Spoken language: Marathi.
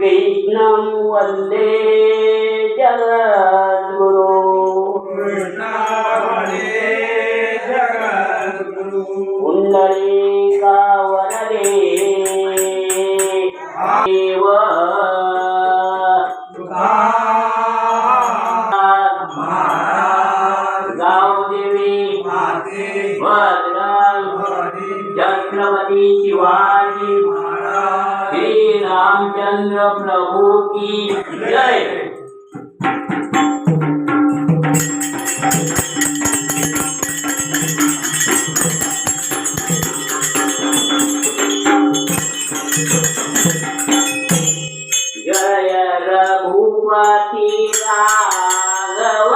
कृष्णं वन्दे जगद्गुरु। कृष्णावने जगद्गुरु देव। गावदेवी। छत्रपती शिवाजी। महाराज श्री रामचंद्र प्रभु की जय जय रघुपति राघव